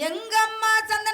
எங்கம்மா சந்தன